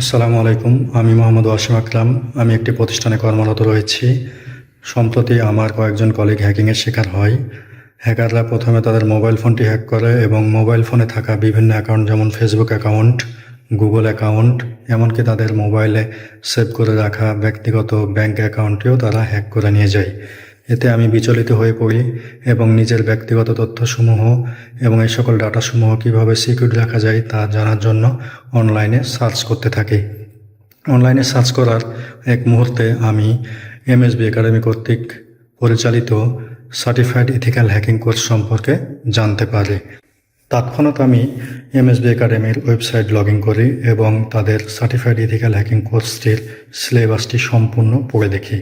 আসসালামু আলাইকুম, আমি মোহাম্মদ ওয়াসিম আকরাম। আমি একটি প্রতিষ্ঠানে কর্মরত রয়েছি। সম্প্রতি আমার কয়েকজন কলিগ হ্যাকিংয়ের শিকার হয়। হ্যাকাররা প্রথমে তাদের মোবাইল ফোনটি হ্যাক করে এবং মোবাইল ফোনে থাকা বিভিন্ন অ্যাকাউন্ট যেমন ফেসবুক অ্যাকাউন্ট, গুগল অ্যাকাউন্ট, এমনকি তাদের মোবাইলে সেভ করে রাখা ব্যক্তিগত ব্যাংক অ্যাকাউন্টেও তারা হ্যাক করে নিয়ে যায়। এতে আমি বিচলিত হয়ে পড়ি এবং নিজের ব্যক্তিগত তথ্যসমূহ এবং এই সকল ডাটাসমূহ কীভাবে সিকিউর রাখা যায় তা জানার জন্য অনলাইনে সার্চ করতে থাকি। অনলাইনে সার্চ করার এক মুহূর্তে আমি এমএসবি একাডেমি কর্তৃক পরিচালিত সার্টিফাইড ইথিক্যাল হ্যাকিং কোর্স সম্পর্কে জানতে পারি। তৎক্ষণাৎ আমি এমএসবি একাডেমির ওয়েবসাইট লগ ইন করি এবং তাদের সার্টিফাইড ইথিক্যাল হ্যাকিং কোর্সটির সিলেবাসটি সম্পূর্ণ পড়ে দেখি।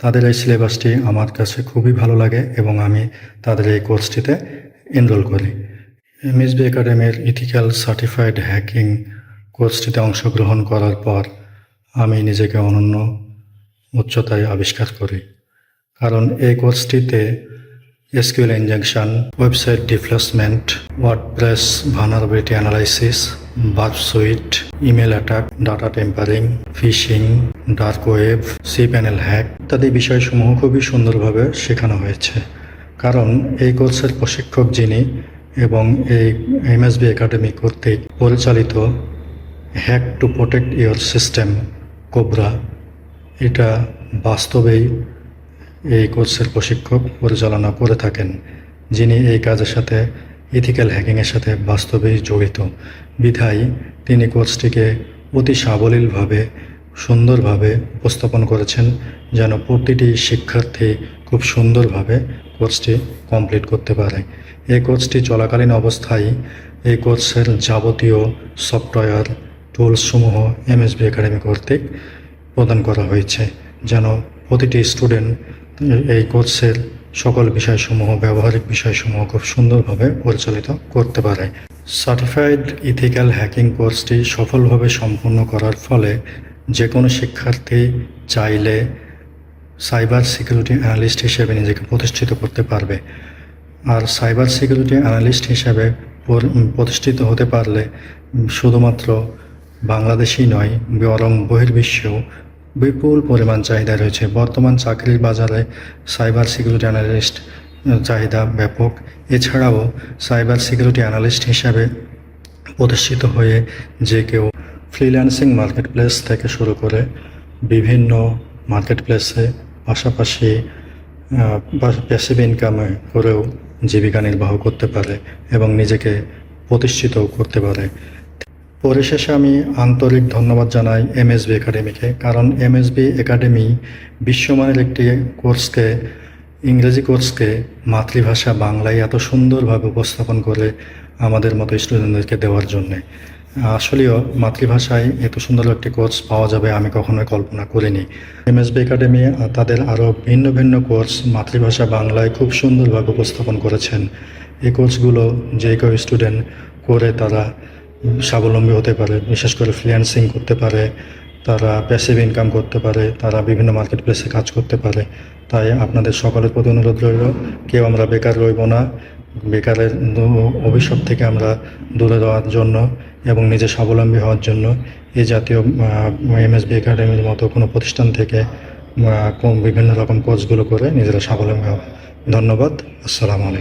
তাদের এই সিলেবাসটি আমার কাছে খুবই ভালো লাগে এবং আমি তাদের এই কোর্সটিতে এনরোল করি। এমএসবি একাডেমির ইথিক্যাল সার্টিফাইড হ্যাকিং কোর্সটিতে অংশগ্রহণ করার পর আমি নিজেকে অনন্য উচ্চতায় আবিষ্কার করি। কারণ এই কোর্সটিতে SQL injection website defacement WordPress vulnerability analysis Burp Suite email attack data tampering phishing dark web cPanel hack ইত্যাদি বিষয়সমূহ খুবই সুন্দরভাবে শেখানো হয়েছে। কারণ এই কোর্সের প্রশিক্ষক যিনি এবং এই এমএসবি একাডেমি কর্তৃক পরিচালিত hack to protect your system, cobra, এটা বাস্তবেই এই কোর্সের প্রশিক্ষক পরিচালনা করে থাকেন, যিনি এই কাজের সাথে, ইথিক্যাল হ্যাকিংয়ের সাথে বাস্তবেই জড়িত। বিধায় তিনি কোর্সটিকে অতি সাবলীলভাবে সুন্দরভাবে উপস্থাপন করেছেন, যেন প্রতিটি শিক্ষার্থী খুব সুন্দরভাবে কোর্সটি কমপ্লিট করতে পারে। এই কোর্সটি চলাকালীন অবস্থায় এই কোর্সের যাবতীয় সফটওয়্যার টুলসসমূহ এমএসবি একাডেমি কর্তৃক প্রদান করা হয়েছে, যেন প্রতিটি স্টুডেন্ট এই কোর্সের সকল বিষয়সমূহ, ব্যবহারিক বিষয়সমূহ খুব সুন্দরভাবে পরিচালিত করতে পারে। সার্টিফাইড ইথিক্যাল হ্যাকিং কোর্সটি সফলভাবে সম্পন্ন করার ফলে যে কোনো শিক্ষার্থী চাইলে সাইবার সিকিউরিটি অ্যানালিস্ট হিসেবে নিজেকে প্রতিষ্ঠিত করতে পারবে। আর সাইবার সিকিউরিটি অ্যানালিস্ট হিসেবে প্রতিষ্ঠিত হতে পারলে শুধুমাত্র বাংলাদেশই নয়, বরং বহির্বিশ্বেও বিপুল পরিমাণ চাহিদা রয়েছে। বর্তমান চাকরির বাজারে সাইবার সিকিউরিটি অ্যানালিস্ট চাহিদা ব্যাপক। এছাড়াও সাইবার সিকিউরিটি অ্যানালিস্ট হিসাবে প্রতিষ্ঠিত হয়ে যে কেউ ফ্রিল্যান্সিং মার্কেট প্লেস থেকে শুরু করে বিভিন্ন মার্কেট প্লেসে পাশাপাশি প্যাসিভ ইনকামে করেও জীবিকা নির্বাহ করতে পারে এবং নিজেকে প্রতিষ্ঠিতও করতে পারে। পরিশেষে আমি আন্তরিক ধন্যবাদ জানাই এমএসবি একাডেমিকে কারণ এমএসবি একাডেমি বিশ্বমানের একটি কোর্সকে, ইংরেজি কোর্সকে মাতৃভাষা বাংলায় এত সুন্দরভাবে উপস্থাপন করে আমাদের মতো স্টুডেন্টদেরকে দেওয়ার জন্যে। আসলেও মাতৃভাষায় এত সুন্দর একটি কোর্স পাওয়া যাবে আমি কখনোই কল্পনা করিনি। এমএসবি একাডেমি তাদের আরও ভিন্ন ভিন্ন কোর্স মাতৃভাষা বাংলায় খুব সুন্দরভাবে উপস্থাপন করেছেন। এই কোর্সগুলো যে কেউ স্টুডেন্ট করে তারা স্বাবলম্বী হতে পারে, বিশেষ করে ফ্রিল্যান্সিং করতে পারে, তারা প্যাসিভ ইনকাম করতে পারে, তারা বিভিন্ন মার্কেট প্লেসে কাজ করতে পারে। তাই আপনাদের সকলের প্রতি অনুরোধ রইল, কেউ আমরা বেকার রইব না। বেকারের অভিশাপ থেকে আমরা দূরে দেওয়ার জন্য এবং নিজে স্বাবলম্বী হওয়ার জন্য এই জাতীয় এমএসবি একাডেমির মতো কোনো প্রতিষ্ঠান থেকে বিভিন্ন রকম কোর্সগুলো করে নিজেরা স্বাবলম্বী হবে ধন্যবাদ। আসসালামু আলাইকুম।